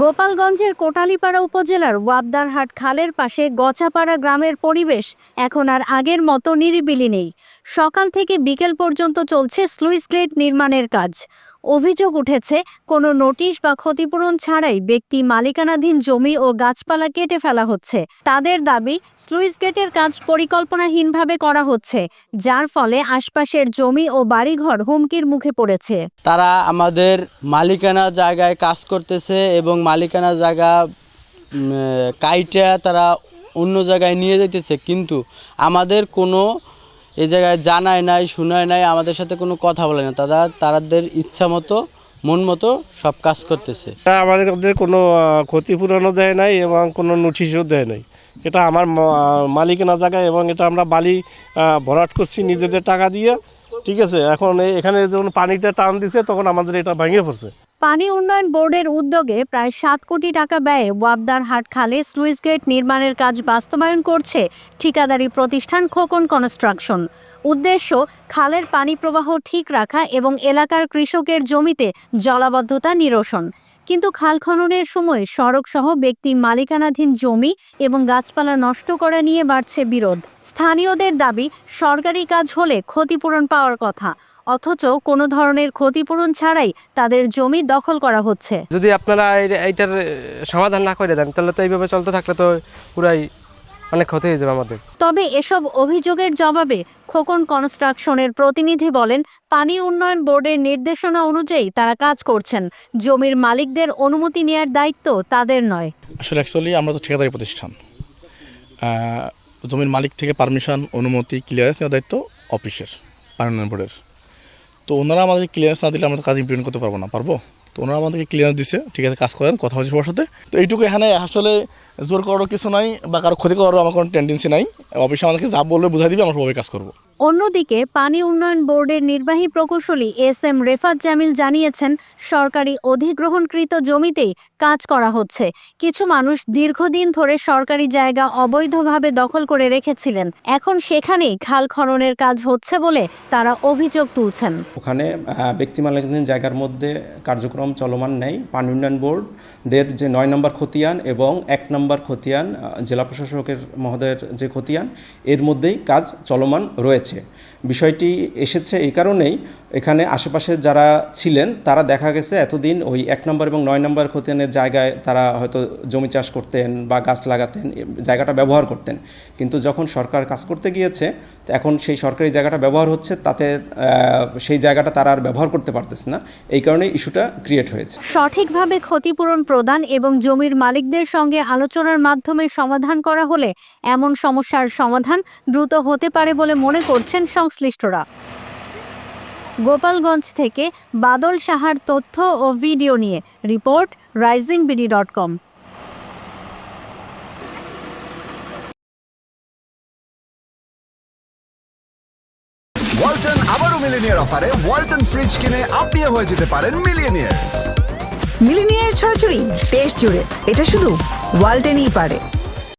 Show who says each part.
Speaker 1: গোপালগঞ্জের কোটালীপাড়া উপজেলার ওয়াবদারহাট খালের পাশে গছাপাড়া গ্রামের পরিবেশ এখন আর আগের মতো নিরিবিলি নেই। সকাল থেকে বিকেল পর্যন্ত চলছে স্লুইস গেট নির্মাণের কাজ। অভিযোগ উঠেছে, কোনো নোটিশ বা ক্ষতিপূরণ ছাড়াই ব্যক্তি মালিকানাধীন জমি ও গাছপালা কেটে ফেলা হচ্ছে। তাদের দাবি, স্লুইস গেটের কাজ পরিকল্পনাহীনভাবে করা হচ্ছে, যার ফলে আশপাশের জমি ও বাড়িঘর হুমকির মুখে পড়েছে।
Speaker 2: তারা আমাদের মালিকানা জায়গায় কাজ করতেছে এবং মালিকানা জায়গা কাইটা তারা অন্য জায়গায় নিয়ে যেতেছে কিন্তু আমাদের কোনো এই জায়গায় জানায় নাই, শোনায় নাই, আমাদের সাথে কোনো কথা বলে না। তারা তাদের ইচ্ছা মতো, মন মতো সব কাজ করতেছে।
Speaker 3: আমাদের কোনো ক্ষতিপূরণও দেয় নাই এবং কোনো নোটিশও দেয় নাই। এটা আমার মা- মালিকানা জায়গায় এবং এটা আমরা বালি ভরাট করছি নিজেদের টাকা দিয়ে। ঠিক আছে? এখন এখানে যখন পানিটা টান দিছে, তখন আমাদের এটা ভেঙে পড়ছে।
Speaker 1: পানি উন্নয়ন বোর্ডের উদ্যোগে প্রায় সাত কোটি টাকা ব্যয়ে ওয়াবদার হাট খালে স্লুইস গেট নির্মাণের কাজ বাস্তবায়ন করছে ঠিকাদারি প্রতিষ্ঠান খোকন কনস্ট্রাকশন। উদ্দেশ্য, খালের পানি প্রবাহ ঠিক রাখা এবং এলাকার কৃষকের জমিতে জলাবদ্ধতা নিরসন। কিন্তু খাল খননের সময় সড়ক সহ ব্যক্তি মালিকানাধীন জমি এবং গাছপালা নষ্ট করা নিয়ে বাড়ছে বিরোধ। স্থানীয়দের দাবি, সরকারি কাজ হলে ক্ষতিপূরণ পাওয়ার কথা। অথচ কোনো ধরনের ক্ষতিপূরণ ছাড়াই তাদের জমি দখল করা হচ্ছে।
Speaker 4: যদি আপনারা এই- এইটার সমাধান না করে দেন তাহলে তো এইভাবে চলতে থাকলে তো পুরাই অনেক ক্ষতি হয়ে যাবে আমাদের।
Speaker 1: তবে এসব অভিযোগের জবাবে খোকন কনস্ট্রাকশনের প্রতিনিধি বলেন পানি উন্নয়ন বোর্ডের নির্দেশনা অনুযায়ী তারা কাজ করছেন। জমির মালিকদের অনুমতি নেয়ার দায়িত্ব তাদের নয়।
Speaker 5: আসলে অ্যাকচুয়ালি আমরা তো ঠিকাদারি প্রতিষ্ঠান। আহ, জমির মালিক থেকে পারমিশন অনুমতি ক্লিয়ারেন্স নেওয়ার দায়িত্ব অফিসের পার্মানেন্ট বোর্ডের। তো ওনারা আমাদের ক্লিয়ারেন্স না দিলে আমরা কাজ ইমপ্লিমেন্ট করতে পারব না, পারব? তো ওনারা আমাদেরকে ক্লিয়ারেন্স দিছে, ঠিক আছে, কাজ করেন, কথা হচ্ছে সবার সাথে। তো এইটুকু এখানে আসলে জোর করারও কিছু নাই বা কারও ক্ষতি করারও আমার কোনো টেন্ডেন্সি নাই। অফিসে আমাদেরকে যা বলবে বুঝাই দিবে আমরা সবাই কাজ করব
Speaker 1: অন্যদিকে পানি উন্নয়ন বোর্ডের নির্বাহী প্রকৌশলী এস এম রেফাত জামিল জানিয়েছেন সরকারি অধিগ্রহণকৃত জমিতেই কাজ করা হচ্ছে। কিছু মানুষ দীর্ঘদিন ধরে সরকারি জায়গা অবৈধভাবে দখল করে রেখেছিলেন। এখন সেখানেই খাল খননের কাজ হচ্ছে বলে তারা অভিযোগ তুলছেন।
Speaker 6: ওখানে ব্যক্তি মালিকানাধীন জায়গার মধ্যে কার্যক্রম চলমান নেই। পানি উন্নয়ন বোর্ডের যে নয় নম্বর খতিয়ান এবং এক নম্বর খতিয়ান জেলা প্রশাসকের মহোদয়ের যে খতিয়ান, এর মধ্যেই কাজ চলমান রয়েছে। বিষয়টি এসেছে এই কারণেই এখানে আশেপাশে যারা ছিলেন, তারা দেখা গেছে এতদিন ওই এক নম্বর এবং নয় নম্বর খতিয়ানের জায়গায় তারা হয়তো জমি চাষ করতেন বা গাছ লাগাতেন জায়গাটা ব্যবহার করতেন। কিন্তু যখন সরকার কাজ করতে গিয়েছে এখন সেই সরকারি জায়গাটা ব্যবহার হচ্ছে, তাতে সেই জায়গাটা তারা আর ব্যবহার করতে পারতেছে না। এই কারণে ইস্যুটা ক্রিয়েট হয়েছে।
Speaker 1: সঠিকভাবে ক্ষতিপূরণ প্রদান এবং জমির মালিকদের সঙ্গে আলোচনার মাধ্যমে সমাধান করা হলে এমন সমস্যার সমাধান দ্রুত হতে পারে বলে মনে করছেন সংশ্লিষ্টরা। গোপালগঞ্জ থেকে বাদল সাহার তথ্য ও ভিডিও নিয়ে report Rising BD dot com.
Speaker 7: Walton আবারও মিলিনিয়ার অফারে ওয়ালটন ফ্রিজ কিনে আপনিও হয়ে যেতে পারেন মিলিয়নিয়ার।
Speaker 8: মিলিনিয়ার ছড়াছড়ি দেশ জুড়ে। এটা শুধু ওয়ালটেনই পারে।